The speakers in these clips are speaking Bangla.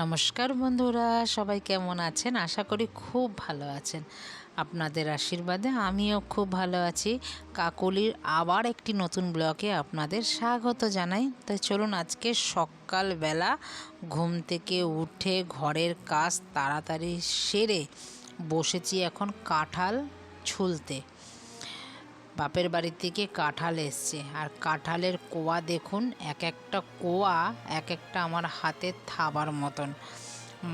নমস্কার বন্ধুরা, সবাই কেমন আছেন? আশা করি খুব ভালো আছেন। আপনাদের আশীর্বাদে আমিও খুব ভালো আছি। কাকলির আবার একটি নতুন ব্লগে আপনাদের স্বাগত জানাই। তাই চলুন আজকে সকালবেলা ঘুম থেকে উঠে ঘরের কাজ তাড়াতাড়ি সেরে বসেছি এখন কাঁঠাল ছুলতে। বাপের বাড়ি থেকে কাঁঠাল এসছে। আর কাঁঠালের কোয়া দেখুন, এক একটা কোয়া এক একটা আমার হাতে থাবার মতন।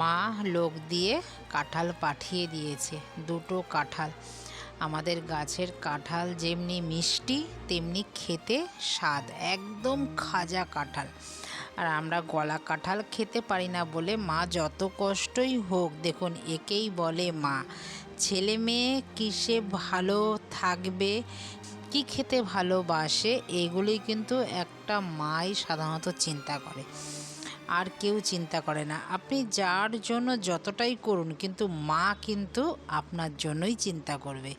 মা লোক দিয়ে কাঁঠাল পাঠিয়ে দিয়েছে, দুটো কাঁঠাল। আমাদের গাছের কাঁঠাল যেমনি মিষ্টি, তেমনি খেতে স্বাদ, একদম খাজা কাঁঠাল। আর আমরা গলা কাঁঠাল খেতে পারি না বলে মা যত কষ্টই হোক, দেখুন, একেই বলে মা। ছেলে মেয়ে কিসে ভালো থাকবে, কি খেতে ভালোবাসে, এগুলোই কিন্তু একটা মাই সাধারণত চিন্তা করে। আর কেউ চিন্তা করে না। আপনি যার জন্য যতটাই করুন, কিন্তু মা কিন্তু আপনার জন্যই চিন্তা করবে।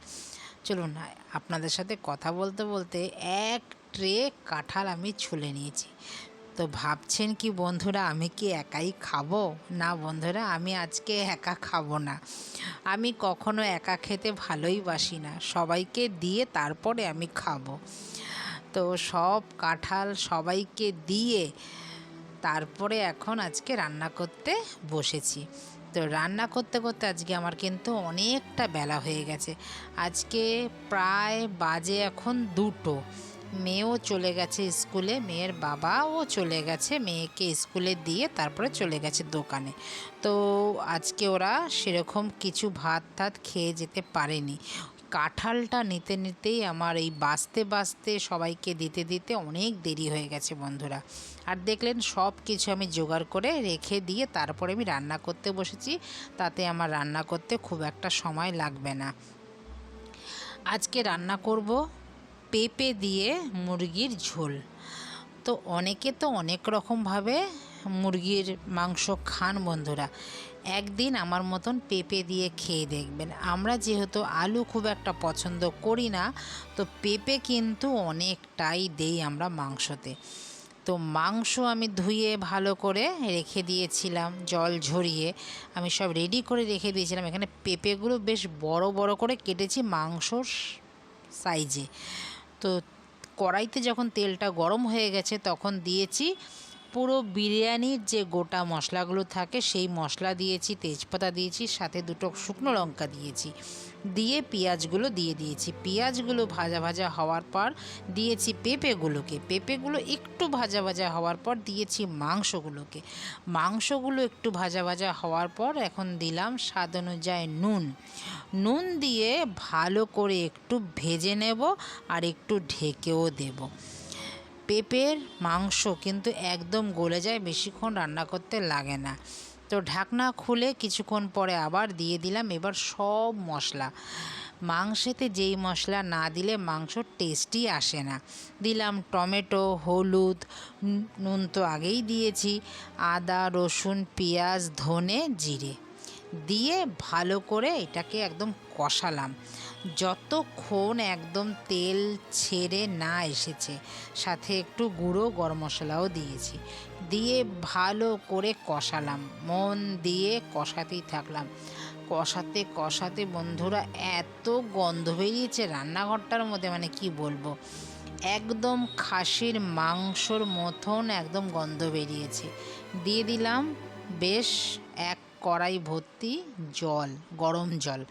চলুন, আপনাদের সাথে কথা বলতে বলতে এক ট্রে কাঁঠাল আমি ছুলে নিয়েছি। তো ভাবছেন কি, বন্ধুরা, আমি কি একাই খাব? না বন্ধুরা, আমি আজকে একা খাব না। আমি কখনো একা খেতে ভালোই বাসি না। সবাইকে দিয়ে তারপরে আমি খাব। তো সব কাঁঠাল সবাইকে দিয়ে তারপরে এখন আজকে রান্না করতে বসেছি। তো রান্না করতে করতে আজকে আমার কিন্তু অনেকটা বেলা হয়ে গেছে। আজকে প্রায় বাজে এখন দুটো। মেয়েও চলে গেছে স্কুলে, মেয়ের বাবাও চলে গেছে, মেয়েকে স্কুলে দিয়ে তারপরে চলে গেছে দোকানে। তো আজকে ওরা সেরকম কিছু ভাত টাত খেয়ে যেতে পারেনি। কাঁঠালটা নিতে নিতেই আমার এই বাঁচতে বাঁচতে সবাইকে দিতে দিতে অনেক দেরি হয়ে গেছে বন্ধুরা। আর দেখলেন সব কিছু আমি জোগাড় করে রেখে দিয়ে তারপরে আমি রান্না করতে বসেছি। তাতে আমার রান্না করতে খুব একটা সময় লাগবে না। আজকে রান্না করব পেঁপে দিয়ে মুরগির ঝোল। তো অনেকে তো অনেক রকমভাবে মুরগির মাংস খান বন্ধুরা। একদিন আমার মতন পেঁপে দিয়ে খেয়ে দেখবেন। আমরা যেহেতু আলু খুব একটা পছন্দ করি না, তো পেঁপে কিন্তু অনেকটাই দেই আমরা মাংসতে। তো মাংস আমি ধুয়ে ভালো করে রেখে দিয়েছিলাম, জল ঝরিয়ে। আমি সব রেডি করে রেখে দিয়েছিলাম। এখানে পেঁপেগুলো বেশ বড় বড় করে কেটেছি মাংসর সাইজে। তো কড়াইতে যখন তেলটা গরম হয়ে গেছে তখন দিয়েছি পুরো বিরিয়ানির যে গোটা মশলাগুলো থাকে, সেই মশলা দিয়েছি, তেজপাতা দিয়েছি, সাথে দুটো শুকনো লঙ্কা দিয়েছি। দিয়ে পেঁয়াজগুলো দিয়ে দিয়েছি। পেঁয়াজগুলো ভাজা ভাজা হওয়ার পর দিয়েছি পেঁপেগুলোকে। পেঁপেগুলো একটু ভাজা ভাজা হওয়ার পর দিয়েছি মাংসগুলোকে। মাংসগুলো একটু ভাজা ভাজা হওয়ার পর এখন দিলাম স্বাদ অনুযায়ী নুন। নুন দিয়ে ভালো করে একটু ভেজে নেব আর একটু ঢেকেও দেব। পেঁপের মাংস কিন্তু একদম গলে যায়, বেশিক্ষণ রান্না করতে লাগে না। তো ঢাকনা খুলে কিছুক্ষণ পরে আবার দিয়ে দিলাম। এবার সব মশলা। মাংসেতে যেই মশলা না দিলে মাংস টেস্টই আসে না। দিলাম টমেটো, হলুদ নুন তো আগেই দিয়েছি, আদা, রসুন, পেঁয়াজ, ধনে, জিরে। দিয়ে ভালো করে এটাকে একদম কষালাম। যতক্ষণ একদম তেল ছেড়ে না এসেছে, সাথে একটু গুঁড়ো গরম মশলাও দিয়েছি। দিয়ে ভালো করে কষালাম, মন দিয়ে কষাতেই থাকলাম। কষাতে কষাতে বন্ধুরা এত গন্ধ বেরিয়েছে রান্নাঘরটার মধ্যে মানে কি বলব? একদম খাসির মাংসর মতন একদম গন্ধ বেরিয়েছে। দিয়ে দিলাম বেশ এক কড়াই ভর্তি জল, গরম জল।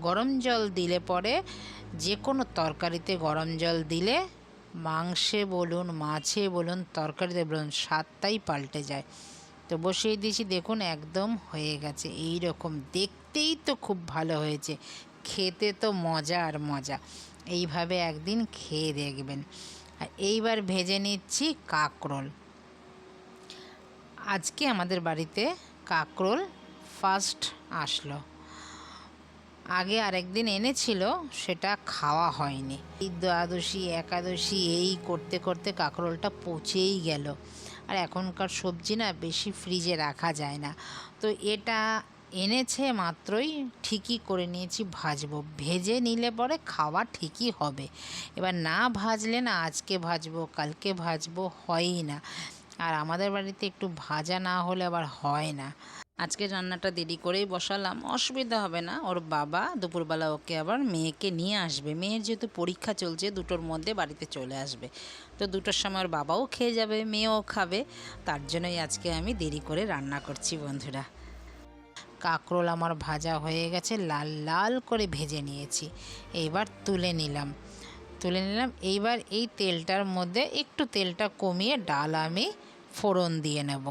গরম জল দিলে পরে যে কোনো তরকারিতে গরম জল দিলে মাংসে বলুন, মাছে বলুন, তরকারিতে বলুন, স্বাদটাই পাল্টে যায়। তো বসিয়ে দিয়েছি, দেখুন একদম হয়ে গেছে এই রকম দেখতেই তো খুব ভালো হয়েছে, খেতে তো মজা আর মজা। এইভাবে একদিন খেয়ে দেখবেন। আর এইবার ভেজে নিচ্ছি কাকরোল। আজকে আমাদের বাড়িতে কাকরোল ফার্স্ট আসলো। আগে আরেকদিন এনেছিল, সেটা খাওয়া হয়নি। দ্বাদশী, একাদশী, এই করতে করতে কাঁকরোলটা পচেই গেল। আর এখনকার সবজি না বেশি ফ্রিজে রাখা যায় না। তো এটা এনেছে মাত্রই, ঠিকই করে নিয়েছি, ভাজবো। ভেজে নিলে পরে খাওয়া ঠিকই হবে। এবার না ভাজলে না আজকে ভাজবো, কালকে ভাজবো, হয়ই না। আর আমাদের বাড়িতে একটু ভাজা না হলে আবার হয় না। আজকে রান্নাটা দেরি করেই বসালাম, অসুবিধা হবে না। ওর বাবা দুপুরবেলা ওকে আবার মেয়েকে নিয়ে আসবে। মেয়ের যেহেতু পরীক্ষা চলছে, দুটোর মধ্যে বাড়িতে চলে আসবে। তো দুটোর সময় ওর বাবাও খেয়ে যাবে, মেয়েও খাবে। তার জন্যই আজকে আমি দেরি করে রান্না করছি, বন্ধুরা। কাঁকরোল আমার ভাজা হয়ে গেছে, লাল লাল করে ভেজে নিয়েছি। এইবার তুলে নিলাম। তুলে নিলাম, এইবার এই তেলটার মধ্যে একটু তেলটা কমিয়ে ডাল আমি ফোড়ন দিয়ে নেব।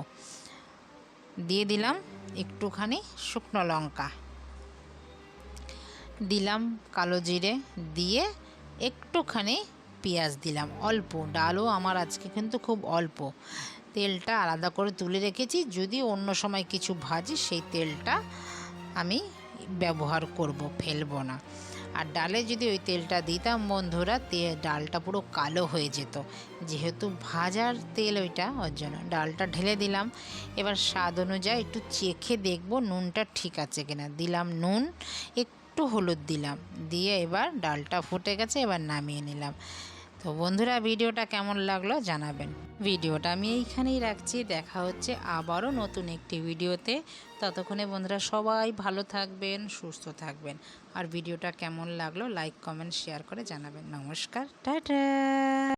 দিয়ে দিলাম একটুখানি শুকনো লঙ্কা। দিলাম কালো জিরে, দিয়ে একটুখানি পেঁয়াজ দিলাম। অল্প, ডালও আমার আজকে কিন্তু খুব অল্প। তেলটা আলাদা করে তুলে রেখেছি, যদি অন্য সময় কিছু ভাজি, সেই তেলটা আমি ব্যবহার করব, ফেলব না। আর ডালে যদি ওই তেলটা দিতাম বন্ধুরা, তে ডালটা পুরো কালো হয়ে যেত। যেহেতু ভাজার তেল ওইটা, ওর জন্য ডালটা ঢেলে দিলাম। এবার স্বাদ অনুযায়ী একটু চেখে দেখব নুনটা ঠিক আছে কিনা। দিলাম নুন, একটু হলুদ দিলাম। দিয়ে এবার ডালটা ফুটে গেছে, এবার নামিয়ে নিলাম। তো বন্ধুরা ভিডিওটা কেমন লাগল জানাবেন। ভিডিওটা আমি এইখানেই রাখছি। দেখা হচ্ছে আবারও নতুন একটি ভিডিওতে। ততক্ষণে বন্ধুরা সবাই ভালো থাকবেন, সুস্থ থাকবেন। আর ভিডিওটা কেমন লাগল লাইক কমেন্ট শেয়ার করে জানাবেন। নমস্কার, টাটা!